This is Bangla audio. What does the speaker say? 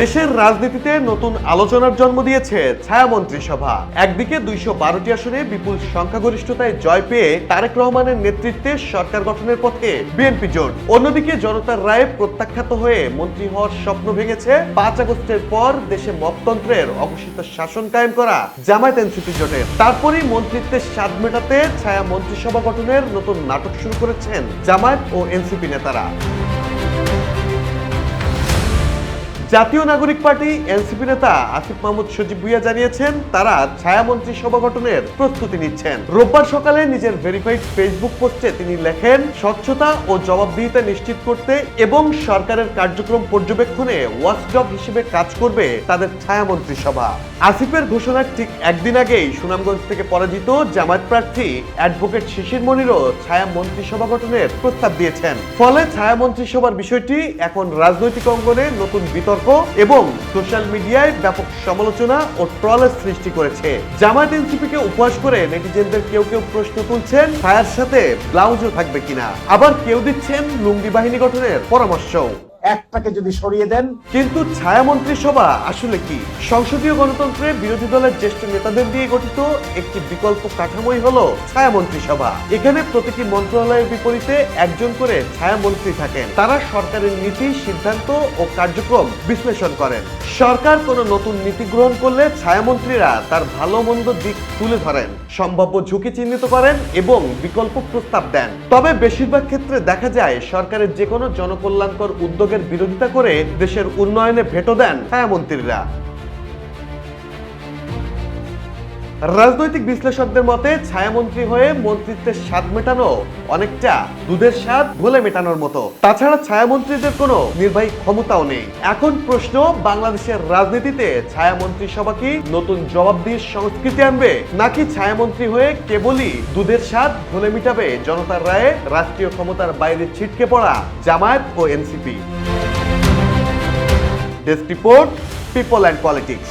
দেশের রাজনীতিতে নতুন আলোচনার জন্ম দিয়েছে ছায়া মন্ত্রিসভা একদিকে দুইশো বারোটি আসনে বিপুল সংখ্যাগরিষ্ঠতায় জয় পেয়ে তারেক রহমানের নেতৃত্বে সরকার গঠনের পথে বিএনপি জোট। অন্যদিকে জনতার রায়ে প্রত্যাখ্যাত হয়ে মন্ত্রী হওয়ার স্বপ্ন ভেঙেছে পাঁচ আগস্টের পর দেশে মপতন্ত্রের অঘোষিত শাসন কায়েম করা জামায়াত এনসিপি জোটের। তারপরই মন্ত্রিত্বের স্বাদ মেটাতে ছায়া মন্ত্রিসভা গঠনের নতুন নাটক শুরু করেছেন জামায়াত ও এনসিপি নেতারা। জাতীয় নাগরিক পার্টি এনসিপি নেতা আসিফ মাহমুদ সজীব ভুইয়া জানিয়েছেন, তারা ছায়ামন্ত্রী সভা গঠনের প্রস্তুতি নিচ্ছেন। রোববার সকালে নিজের ভেরিফাইড ফেসবুক পোস্টে তিনি লেখেন, স্বচ্ছতা ও জবাবদিহিতা নিশ্চিত করতে এবং সরকারের কার্যক্রম পর্যবেক্ষণে ওয়াচডগ হিসেবে কাজ করবে তাদের ছায়ামন্ত্রী সভা। আসিফের ঘোষণার ঠিক একদিন আগেই সুনামগঞ্জ থেকে পরাজিত জামায়াত প্রার্থী অ্যাডভোকেট শিশির মনিরও ছায়া মন্ত্রিসভা গঠনের প্রস্তাব দিয়েছেন। ফলে ছায়া মন্ত্রিসভার বিষয়টি এখন রাজনৈতিক অঙ্গনে নতুন বিতর্ক এবং সোশ্যাল মিডিয়ায় ব্যাপক সমালোচনা ও ট্রলের সৃষ্টি করেছে। জামায়াত এনসিপিকে উপহাস করে নেটিজেনদের কেউ কেউ প্রশ্ন তুলছেন ছায়ার সাথে ব্লাউজও থাকবে কিনা। আবার কেউ দিচ্ছেন লুঙ্গি বাহিনী গঠনের পরামর্শ একটাকে যদি সরিয়ে দেন। কিন্তু ছায়া মন্ত্রিসভা আসলে কি? সংসদীয় গণতন্ত্রে বিরোধী দলের জ্যেষ্ঠ নেতাদের দিয়ে গঠিত একটি বিকল্প কাঠামোই হলো ছায়া মন্ত্রিসভা এখানে প্রতিটি মন্ত্রণালয়ের বিপরীতে একজন করে ছায়া মন্ত্রী থাকেন। তারা সরকারের নীতি, সিদ্ধান্ত ও কার্যক্রম বিশ্লেষণ করেন। সরকার কোনো নতুন নীতি গ্রহণ করলে ছায়ামন্ত্রীরা তার ভালো মন্দ দিক তুলে ধরেন, সম্ভাব্য ঝুঁকি চিহ্নিত করেন এবং বিকল্প প্রস্তাব দেন। তবে বেশিরভাগ ক্ষেত্রে দেখা যায় সরকারের যে কোনো জনকল্যাণকর উদ্যোগের বিরোধিতা করে দেশের উন্নয়নে ভেটো দেন ছায়ামন্ত্রীরা। রাজনৈতিক বিশ্লেষকদের মতে, ছায়ামন্ত্রী হয়ে মন্ত্রিত্বের স্বাদ মেটানো অনেকটা দুধের স্বাদ ঘোলে মেটানোর মতো। তাছাড়া ছায়ামন্ত্রীদের কোনো নির্বাহী ক্ষমতাও নেই। এখন প্রশ্ন, বাংলাদেশের রাজনীতিতে ছায়ামন্ত্রী সভা কি নতুন জবাবদিহির সংস্কৃতি আনবে? নাকি ছায়ামন্ত্রী হয়ে কেবলই দুধের স্বাদ ঘোলে মিটাবে জনতার রায়ে রাষ্ট্রীয় ক্ষমতার বাইরে ছিটকে পড়া জামায়াত ও NCP? Desk report, people and politics.